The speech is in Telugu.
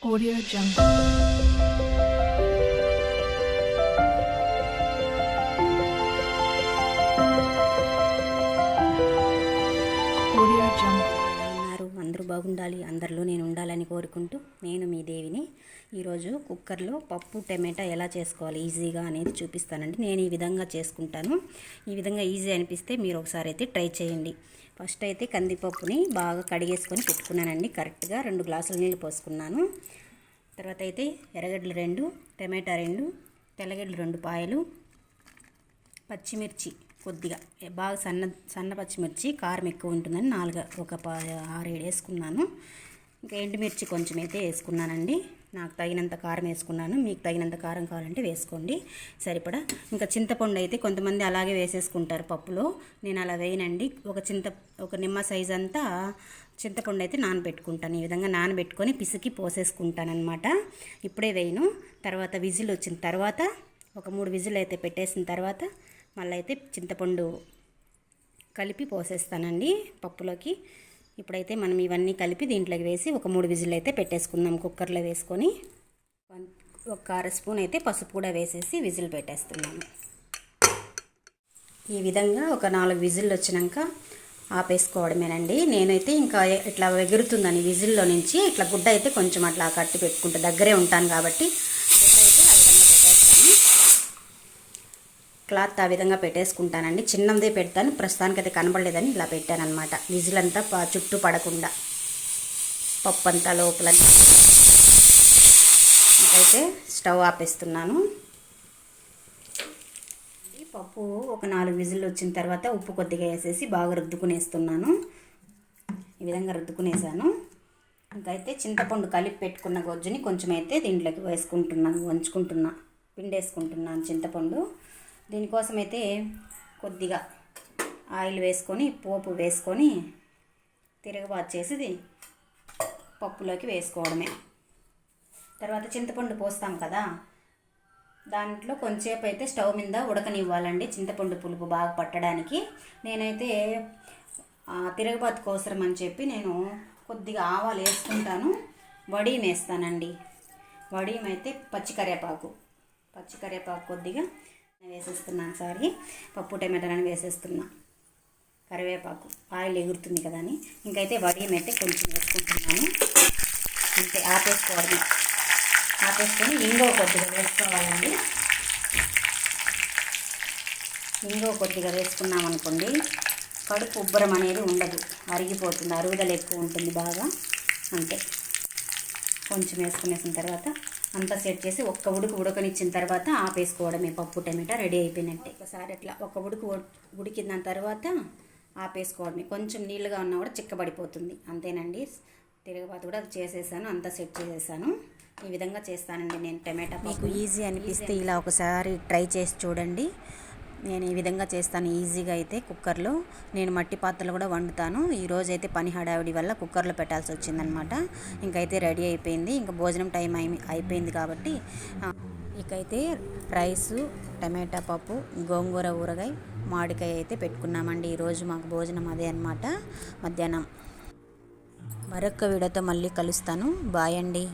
Audio Jungle. బాగుండాలి అందరిలో నేను ఉండాలని కోరుకుంటూ నేను మీ దేవిని ఈరోజు కుక్కర్లో పప్పు టమాటా ఎలా చేసుకోవాలి ఈజీగా అనేది చూపిస్తానండి. నేను ఈ విధంగా చేసుకుంటాను. ఈ విధంగా ఈజీ అనిపిస్తే మీరు ఒకసారి అయితే ట్రై చేయండి. ఫస్ట్ అయితే కందిపప్పుని బాగా కడిగేసుకొని పెట్టుకున్నానండి. కరెక్ట్గా రెండు గ్లాసుల నీళ్ళు పోసుకున్నాను. తర్వాత అయితే ఎర్రగడ్డలు రెండు టమాటా రెండు తెల్లగడ్డలు రెండు పాయలు పచ్చిమిర్చి కొద్దిగా బాగా సన్న సన్న పచ్చిమిర్చి కారం ఎక్కువ ఉంటుందని నాలుగు ఒక ప ఆరేడు వేసుకున్నాను. ఇంకా ఎండుమిర్చి కొంచెం అయితే వేసుకున్నానండి. నాకు తగినంత కారం వేసుకున్నాను. మీకు తగినంత కారం కావాలంటే వేసుకోండి. సరిపడా? ఇంకా చింతపండు అయితే కొంతమంది అలాగే వేసేసుకుంటారు పప్పులో. నేను అలా వేయనండి. ఒక చింత ఒక నిమ్మ సైజ్ అంతా చింతపండు అయితే నానబెట్టుకుంటాను. ఈ విధంగా నానబెట్టుకొని పిసికి పోసేసుకుంటానమాట ఇప్పుడే వేయను. తర్వాత విజిల్ వచ్చిన తర్వాత ఒక మూడు విజిల్ అయితే పెట్టేసిన తర్వాత మళ్ళీ అయితే చింతపండు కలిపి పోసేస్తానండి పప్పులోకి. ఇప్పుడైతే మనం ఇవన్నీ కలిపి దీంట్లోకి వేసి ఒక మూడు విజిల్ అయితే పెట్టేసుకుందాం కుక్కర్లో వేసుకొని. వన్- ఒక అర స్పూన్ అయితే పసుపు కూడా వేసేసి విజిల్ పెట్టేస్తున్నాను. ఈ విధంగా ఒక నాలుగు విజిల్లు వచ్చినాక ఆపేసుకోవడమేనండి. నేనైతే ఇంకా ఇట్లా ఎగురుతుందని విజిల్లో నుంచి ఇట్లా గుడ్డ అయితే కొంచెం అట్లా కట్టి పెట్టుకుంటా దగ్గరే ఉంటాను కాబట్టి గుడ్డ అయితే ఆ విధంగా పెట్టేస్తాను క్లాత్ ఆ విధంగా పెట్టేసుకుంటానండి. చిన్నదే పెడతాను. ప్రస్తుతానికి అయితే కనబడలేదని ఇలా పెట్టాను అనమాట విజిల్ అంతా చుట్టూ పడకుండా. పప్పు అంతా లోపల అయితే స్టవ్ ఆపేస్తున్నాను. ఈ పప్పు ఒక నాలుగు విజిల్లు వచ్చిన తర్వాత ఉప్పు కొద్దిగా వేసేసి బాగా రుద్దుకునేస్తున్నాను. ఈ విధంగా రుద్దుకునేసాను. ఇంకైతే చింతపండు కలిపి పెట్టుకున్న గొజ్జుని కొంచెం అయితే దీంట్లోకి వేసుకుంటున్నాను వంచుకుంటున్నా పిండేసుకుంటున్నాను చింతపండు. దీనికోసం అయితే కొద్దిగా ఆయిల్ వేసుకొని పోపు వేసుకొని తిరగబాటు చేసి పప్పులోకి వేసుకోవడమే. తర్వాత చింతపండు పోస్తాం కదా దాంట్లో కొంచెంసేపు అయితే స్టవ్ మీద ఉడకనివ్వాలండి చింతపండు పులుపు బాగా పట్టడానికి. నేనైతే తిరగబాతు కోసరం అని చెప్పి నేను కొద్దిగా ఆవాలు వేసుకుంటాను వడియం వేస్తానండి. వడియం అయితే పచ్చి కరివేపాకు పచ్చి కొద్దిగా వేసేస్తున్నాను సారీ. పప్పు టమాటాలను వేసేస్తున్నా. కరివేపాకు ఆయిల్ ఎగురుతుంది కదా అని. ఇంకైతే వడియం అయితే కొంచెం వేసుకుంటున్నాను. అంతే ఆపేసుకోవడమే. ఆపేసుకొని ఇంగో కొద్దిగా వేసుకోవాలండి. ఇంగో కొద్దిగా వేసుకున్నాం అనుకోండి కడుపు ఉబ్బరం అనేది ఉండదు. అరిగిపోతుంది అరుగుదల ఎక్కువ ఉంటుంది బాగా. అంతే. కొంచెం వేసుకునేసిన తర్వాత అంతా సెట్ చేసి ఒక్క ఉడుకు ఉడకనిచ్చిన తర్వాత ఆపేసుకోవడమే పప్పు టమాటా రెడీ అయిపోయినట్టే. ఒకసారి అట్లా ఒక ఉడుకు ఉడ్- ఉడికిన తర్వాత ఆపేసుకోవడమే. కొంచెం నీళ్ళుగా ఉన్నా కూడా చిక్కబడిపోతుంది. అంతేనండి. తిరగబాతు కూడా చేసేసాను అంతా సెట్ చేసేసాను. ఈ విధంగా చేస్తానండి నేను టమాటా మీకు ఈజీ అనిపిస్తే ఇలా ఒకసారి ట్రై చేసి చూడండి. నేను ఈ విధంగా చేస్తాను ఈజీగా అయితే కుక్కర్లో. నేను మట్టి పాత్రలు కూడా వండుతాను. ఈరోజు అయితే పని హడావిడి వల్ల కుక్కర్లో పెట్టాల్సి వచ్చిందనమాట ఇంకైతే రెడీ అయిపోయింది. ఇంకా భోజనం టైం అయి అయిపోయింది కాబట్టి ఇకైతే రైసు టమాటా పప్పు గోంగూర ఊరగాయ మామిడికాయ అయితే పెట్టుకున్నామండి. ఈరోజు మాకు భోజనం అదే అనమాట మధ్యాహ్నం. మరొక వీడియోతో మళ్ళీ కలుస్తాను. బాయ్ అండి.